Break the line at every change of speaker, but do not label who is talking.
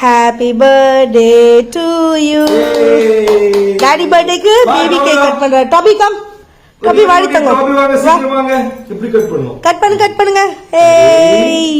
Happy birthday to you daddy பர்த்டேக்கு baby cake cut பண்ற டாபி கம் டாபி வாடி தங்க
டாபி வாங்க சீக்கிரம் வாங்க. எப்படி கட் பண்ணும்
கட் பண்ணு கட் பண்ணுங்க. ஏய்